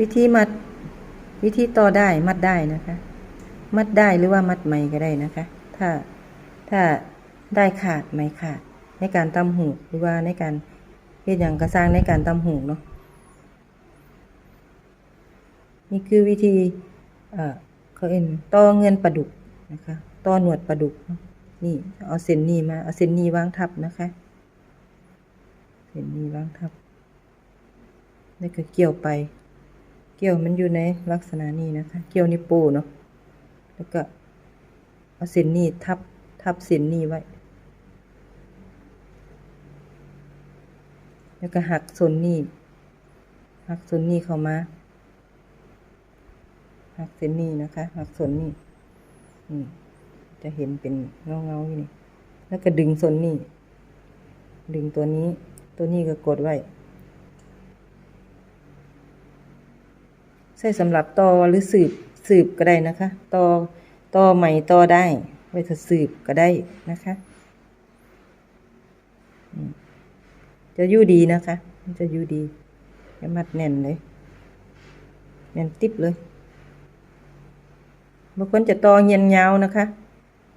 วิธีมัดวิธีต่อได้มัดได้นะคะ มัดได้หรือว่ามัดไหมก็ได้นะคะ ถ้าถ้าได้ขาดไหมขาดในการตำหูหรือว่าในการเฮ็ดอย่างกระสร้างในการตำหูเนาะนี่คือวิธีเอ่อเขาเอ็นต่อเงินปลาดุกนะคะต่อหนวดปลาดุกนี่เอาเส้นนี้มาเอาเส้นนี้วางทับนะคะเส้นนี้วางทับแล้วก็เกี่ยวไป เกี่ยวมันอยู่ในลักษณะนี้นะคะ เกี่ยวนิ้วโป้เนาะแล้วก็เอาเส้นนี้ทับทับเส้นนี้ไว้ แล้วก็หักส่วนนี้หักส่วนนี้เข้ามาหักเส้นนี้นะคะหักส่วนนี้นี่จะเห็นเป็นเงาเงาๆอยู่นี่แล้วก็ดึงส่วนนี้ ดึงตัวนี้ ตัวนี้ก็กดไว้ ใช้สำหรับตอหรือสืบสืบก็ได้นะคะตอตอใหม่ตอได้ไว้ถ้าสืบก็ได้นะคะจะอยู่ดีนะคะมันจะอยู่ดีจะมัดแน่นเลยแน่นติ๊บเลยบางคนจะตอเงียนยาวนะคะ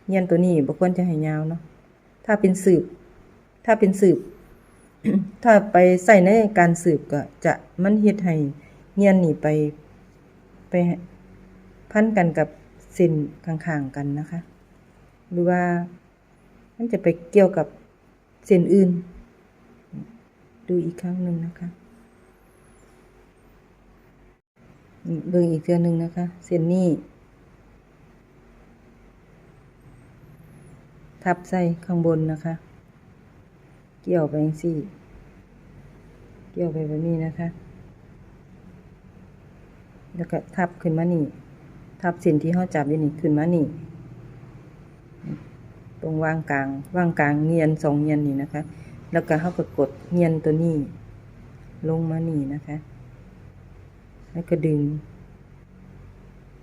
เงียนตัวนี้บางคนจะให้ยาวเนาะถ้าเป็นสืบ ถ้าเป็นสืบ ถ้าไปใส่ในการสืบก็จะมันเฮ็ดให้เงียนนี่ไป ไปพันกันกับเส้นข้างๆกันนะคะ หรือว่ามันจะไปเกี่ยวกับเส้นอื่น ดูอีกครั้งหนึ่งนะคะเบิ่งอีกเทื่อหนึ่งนะคะ เส้นนี้ทับใส่ข้างบนนะคะ เกี่ยวไปอย่างสี่ เกี่ยวไปแบบนี้นะคะ แล้วก็ทับขึ้นมานี่ ทับเส้นที่เขาจับอยู่นี่ขึ้นมานี่ ตรงว่างกลาง ว่างกลางเงียนสองเงียนนี่นะคะ แล้วก็เขาก็กดเงียนตัวนี้ ลงมานี่นะคะ แล้วก็ดึง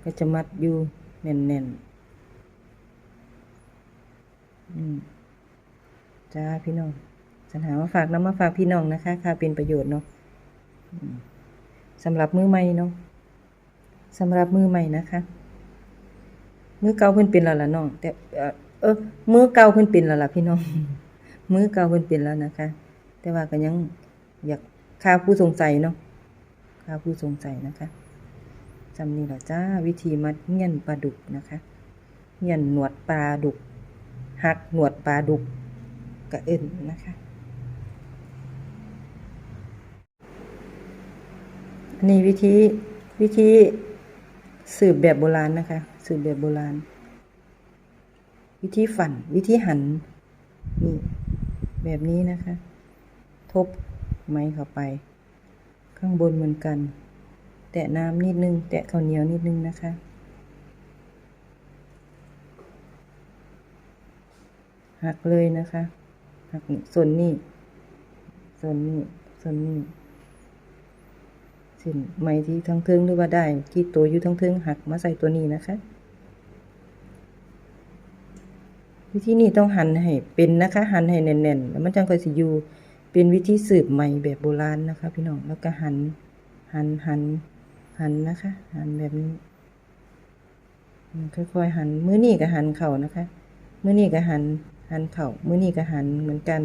ก็จะมัดอยู่แน่นๆอืมจ้าพี่น้องสัญหามาฝากน้ำมาฝากพี่น้องนะคะ ค่ะเป็นประโยชน์เนาะสำหรับมือใหม่เนาะ สำหรับมือใหม่นะคะ มือเก่าเพิ่นเป็นแล้วล่ะน้อง แต่เออมือเก่าเพิ่นเป็นแล้วล่ะพี่น้อง มือเก่าเพิ่นเป็นแล้วนะคะ แต่ว่าก็ยังอยากค่าผู้สงสัยเนาะค่าผู้สงสัยนะคะจำนี่แหละจ้าวิธีมัดเงียนปลาดุกนะคะเงียนหนวดปลาดุกหักหนวดปลาดุกกระเอ็นนะคะอันนี้วิธีวิธี สืบแบบโบราณนะคะ สืบแบบโบราณ วิธีฝัน วิธีหัน นี่ แบบนี้นะคะ ทบไม้เข้าไป ข้างบนเหมือนกัน แตะน้ำนิดนึง แตะข้าวเหนียวนิดนึงนะคะหักเลยนะคะ หักส่วนนี้ ส่วนนี้ ส่วนนี้ สินไหมที่ทั้งเทิงหรือว่าได้ที่ตัวอยู่ทั้งเทิงหักมาใส่ตัวนี้นะคะวิธีนี้ต้องหั่นให้เป็นนะคะหั่นให้แน่นๆแล้วมันจังค่อยสิอยู่เป็นวิธีสืบใหม่แบบโบราณนะคะ พี่น้องแล้วก็หันหันหันหันนะคะ หันแบบนี้ค่อยๆหันมือนี้ก็หันเข่านะคะมือนี้ก็หันหันเข่ามือนี้ก็หันเหมือนกัน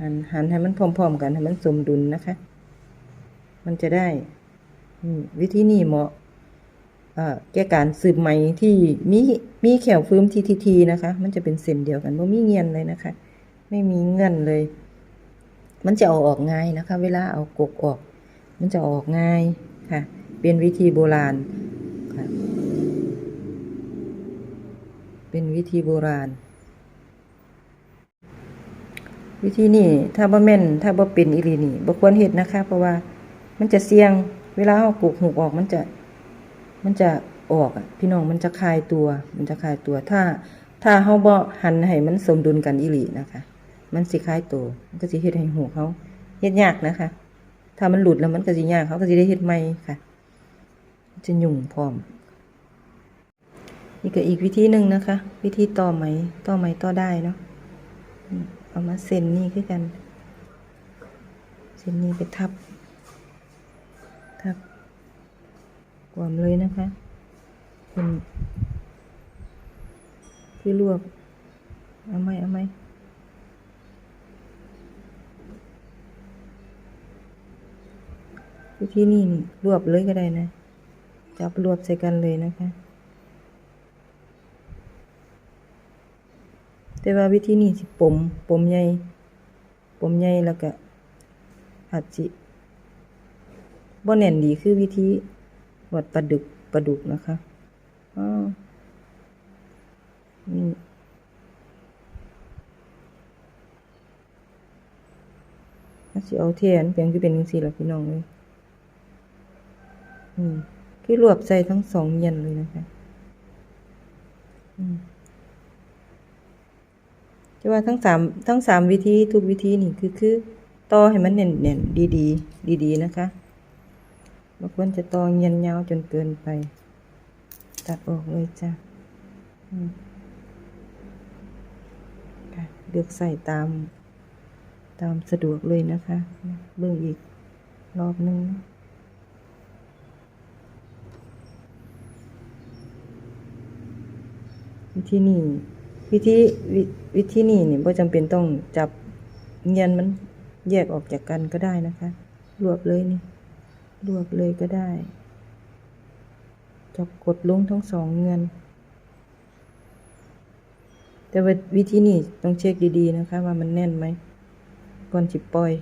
หันหันให้มันพร้อมๆกันให้มันสมดุลนะคะ มันจะได้วิธีนี้เหมาะแก่การสืบไหมที่มีมีแขวฟื้มทีทีทีนะคะ มันจะเป็นเส้นเดียวกันไม่มีเงียนเลยนะคะ ไม่มีเงื่อนเลย มันจะเอาออกง่ายนะคะ เวลาเอากกออก มันจะออกง่ายค่ะ เป็นวิธีโบราณค่ะ เป็นวิธีโบราณ วิธีนี้ถ้าบ่แม่น ถ้าบ่เป็นอีหลีนี่บ่ควรเฮ็ดนะคะ เพราะว่า มันจะเสี่ยง เวลาเอากกหูกออกมันจะ มันจะออกอะ พี่น้องมันจะคลายตัว มันจะคลายตัว ถ้า ถ้าเฮาบ่หันให้มันสมดุลกันอีหลีนะคะ มันสิคลายตัว มันก็สิเฮ็ดให้หูเขาเฮ็ดยากนะคะ ถ้ามันหลุดแล้วมันก็สิยากเขาก็สิได้เฮ็ดใหม่ค่ะ จะยุ่งพร้อมนี่ก็อีกวิธีหนึ่งนะคะ วิธีต่อไหม ต่อไหมต่อได้เนาะเอามาเส้นนี่คือกัน เส้นนี้ไปทับ ควมเลยนะคะเป็นคือรวบเอาไหมเอาไหมวิธีนี้นี่รวบเลยก็ได้นะ จับรวบใส่กันเลยนะคะ แต่ว่าวิธีนี้สิปมปมใหญ่ปมใหญ่แล้วก็อาจสิบ่แน่นดีคือวิธี วัดปลาดุกปลาดุกนะคะอ้าวนี่าจสิเอาเทียนเพียงคือเป็นจังซี่ล่ะพี่น้องเลยอืมคือรวบใส่ทั้งสองเย็นเลยนะคะอืมจะว่าทั้งสามทั้งสามวิธีทุกวิธีนี่คือคือต่อให้มันแน่นแน่นดีดีดีดีนะคะ บางคนจะต่อเงียนยาวจนเกินไป ตัดออกเลยจ้ะอืมค่ะเลือกใส่ตาม ตามสะดวกเลยนะคะ เบิ่งอีกรอบหนึงวิธีนี้วิธีวิวิธีนี้เนี่ยบ่จำเป็นต้องจับเงียนมันแยกออกจากกันก็ได้นะคะ รวบเลยนี่ ลวกเลยก็ได้ จับกดลงทั้งสองเงิน แต่ว่าวิธีนี้ต้องเช็คดีๆนะคะว่ามันแน่นไหมก่อนจิปล่อย